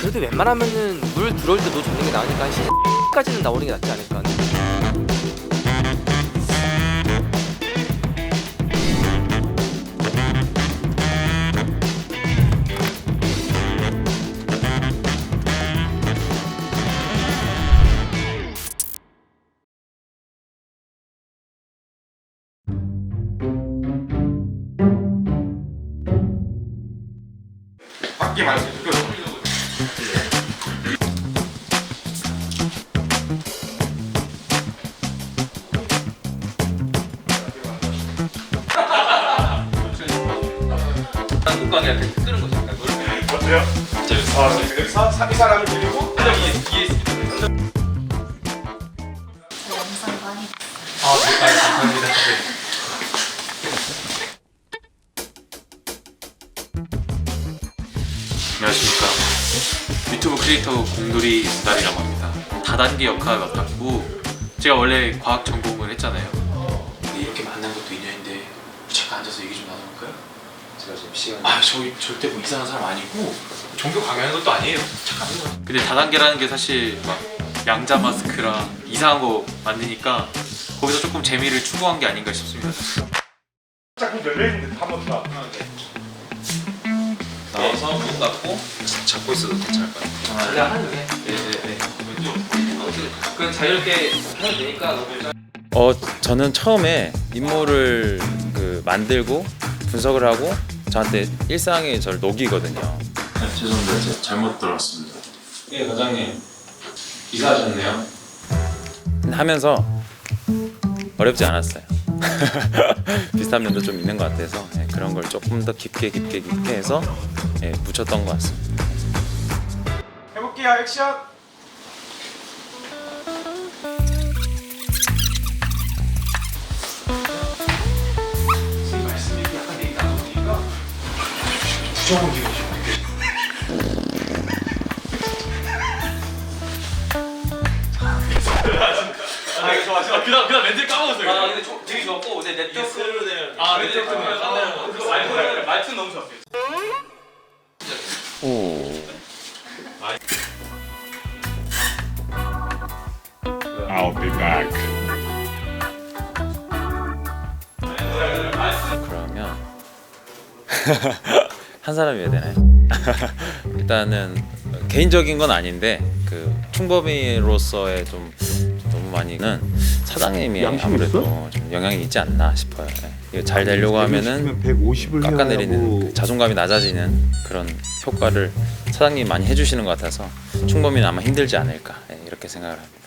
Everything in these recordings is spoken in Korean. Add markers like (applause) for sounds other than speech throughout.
그래도 웬만하면은 물 들어올 때 노 잡는 게 나으니까 한 시까지는 나오는 게 낫지 않을까. 말고 그 약간 끄는 거죠. 약간 노래. 어때요? 어, 여기서 사- 이 사람을 데리고 이해 있습니다. 영상 많이 아, 네, 감사합니다. 안녕하십니까 유튜브 크리에이터 공돌이 달이라고 합니다 다단계 역할을 맡았고 제가 원래 과학 전공을 했잖아요 근데 이렇게 만난 것도 인연인데 잠깐 앉아서 얘기 좀 나눠볼까요? 제가 지금 시간 아 저희 절대 뭐 이상한 사람 아니고 종교 강요하는 것도 아니에요 잠깐 근데 다단계라는 게 사실 막 양자 마스크랑 이상한 거 만드니까 거기서 조금 재미를 추구한 게 아닌가 싶습니다 자꾸 열려있는데 한번 더. 나와서 문 닫고 잡고 있어도 괜찮을 것 같아요. 내가 하는 게. 네네네. 그냥 자유롭게 해도 되니까 너무 어 저는 처음에 임무를 그 만들고 분석을 하고 저한테 일상에 저를 녹이거든요. 네, 죄송합니다. 제가 잘못 들었습니다. 예 과장님 이사하셨네요 하면서 어렵지 않았어요. (laughs) 비슷한 면도 좀 있는 것 같아서 예, 그런 걸 조금 더 깊게 깊게 깊게 해서 예, 붙였던 것 같습니다. 해볼게요. 액션. 부정한 기분이 좀 느껴져요 아 이거 좋아 좋아 그다음 그다음 멘트 까먹었어요 아 근데 조, 되게 좋았고 내 네트워크 아 네트워크 말투 말투 너무 좋았어요. 오. I'll be back. 그러면 (laughs) 한 사람이어야 되나요? (laughs) 일단은 개인적인 건 아닌데 그 충범이로서의 좀 너무 많이는 사장님이 아무래도 좀 영향이 있지 않나 싶어요. 예. 이거 잘 되려고 하면은 150을 깎아내리는 그 자존감이 낮아지는 그런 효과를 사장님이 많이 해주시는 것 같아서 충범이는 아마 힘들지 않을까 예, 이렇게 생각을 합니다.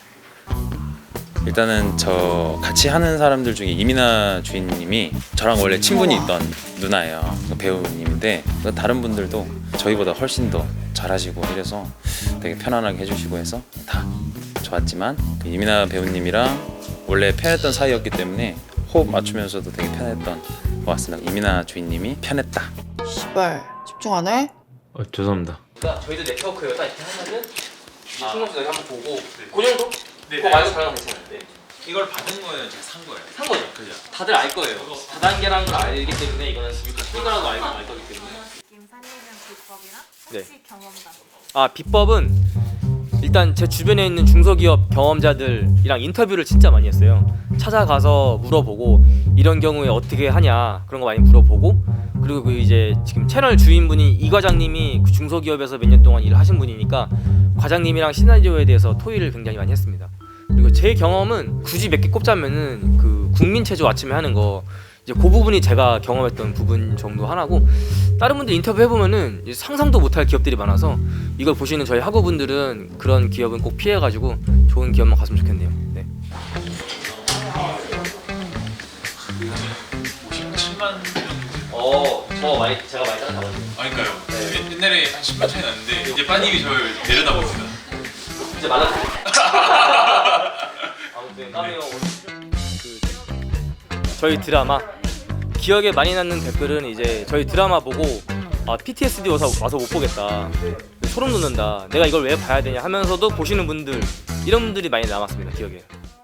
일단은 저 같이 하는 사람들 중에 이민아 주인님이 저랑 원래 친분이 있던 누나예요. 그 배우님인데 그 다른 분들도 저희보다 훨씬 더 잘하시고 이래서 되게 편안하게 해주시고 해서 다 좋았지만 그 이민아 배우님이랑 원래 편했던 사이였기 때문에 호흡 맞추면서도 되게 편했던 것 같습니다. 이민아 주인님이 편했다. 시발 집중 안 해? 어, 죄송합니다. 그러니까 저희도 네트워크예요. 딱 이렇게 하면은 충분히 여기 한번 보고 그 정도? 그거 말고 다른 건 괜찮아요 네. 이걸 받은 거예요? 제가 산 거예요? 산 거죠 그죠? 다들 알 거예요 다단계라는 걸 알기 때문에 이거는 이거라도 알고 알 거기 때문에 김산일은 비법이랑 네. 혹시 경험담 아 비법은 일단 제 주변에 있는 중소기업 경험자들이랑 인터뷰를 진짜 많이 했어요. 찾아가서 물어보고 이런 경우에 어떻게 하냐 그런 거 많이 물어보고 그리고 그 이제 지금 채널 주인분이 이 과장님이 그 중소기업에서 몇 년 동안 일을 하신 분이니까 과장님이랑 시나리오에 대해서 토의를 굉장히 많이 했습니다. 그리고 제 경험은 굳이 몇 개 꼽자면은 그 국민 체조 아침에 하는 거 이제 그 부분이 제가 경험했던 부분 정도 하나고 다른 분들 인터뷰 해보면은 이제 상상도 못할 기업들이 많아서 이걸 보시는 저희 학우분들은 그런 기업은 꼭 피해가지고 좋은 기업만 갔으면 좋겠네요. 네. 57만 어, 저 많이 제가 많이 따라가거든요. 아니까요 옛날에 한 10만 차이 났는데 이제 빠님이 저를 내려다봅니다 이제 말라드릴게요. 그 저희 드라마 기억에 많이 남는 댓글은 이제 저희 드라마 보고 아 PTSD 와서 와서 못 보겠다 소름 돋는다 내가 이걸 왜 봐야 되냐 하면서도 보시는 분들 이런 분들이 많이 남았습니다 기억에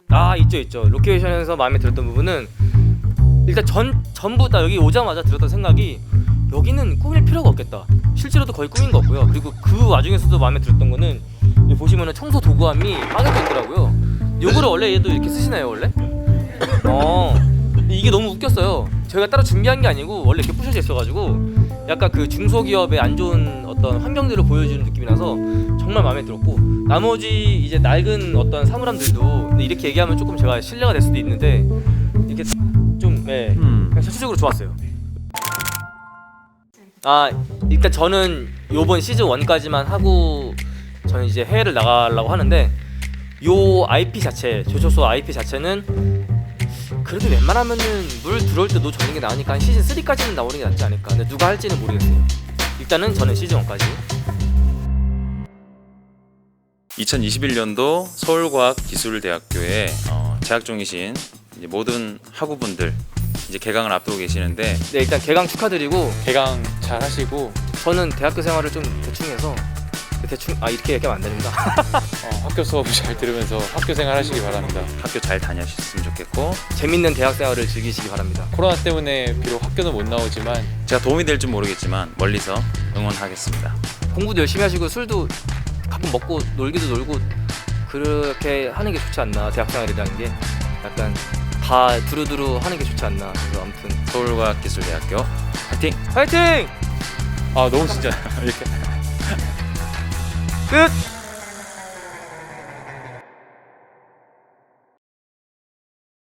아 있죠 있죠 로케이션에서 마음에 들었던 부분은 일단 전 전부 다 여기 오자마자 들었던 생각이 여기는 꾸밀 필요가 없겠다. 실제로도 거의 꾸민 거 없고요. 그리고 그 와중에서도 마음에 들었던 거는 보시면은 청소 도구함이 빠져 있더라고요. 요거를 원래 얘도 이렇게 쓰시나요 원래? 어 이게 너무 웃겼어요. 저희가 따로 준비한 게 아니고 원래 이렇게 부셔져 있어가지고 약간 그 중소기업의 안 좋은 어떤 환경들을 보여주는 느낌이 나서 정말 마음에 들었고 나머지 이제 낡은 어떤 사물함들도 이렇게 얘기하면 조금 제가 신뢰가 될 수도 있는데 이렇게 좀 네, 음. 그냥 전체적으로 좋았어요. 아 일단 저는 요번 시즌 1까지만 하고 저는 이제 해외를 나가려고 하는데 요 IP 자체 조조소 IP 자체는 그래도 웬만하면은 물 들어올 때노 적는 게 나으니까 한 시즌 3까지는 나오는 게 낫지 않을까. 근데 누가 할지는 모르겠어요. 일단은 저는 시즌 1까지. 2021년도 서울과학기술대학교에 어, 재학 중이신 이제 모든 학우분들 이제 개강을 앞두고 계시는데 네 일단 개강 축하드리고 개강 잘 하시고 저는 대학교 생활을 좀 대충 해서 대충 아 이렇게 얘기하면 안 됩니다 (laughs) 어, 학교 수업 잘 들으면서 학교 생활 하시기 바랍니다. 학교 잘 다녀주셨으면 좋겠고 재밌는 대학 생활을 즐기시기 바랍니다 코로나 때문에 비록 학교는 못 나오지만 제가 도움이 될지 모르겠지만 멀리서 응원하겠습니다. 공부도 열심히 하시고 술도 가끔 먹고 놀기도 놀고 그렇게 하는 게 좋지 않나 대학 생활이라는 게 약간 다 두루두루 하는 게 좋지 않나 그래서 아무튼 서울과학기술대학교 화이팅! 화이팅! 아 너무 진짜 (laughs) 이렇게 끝!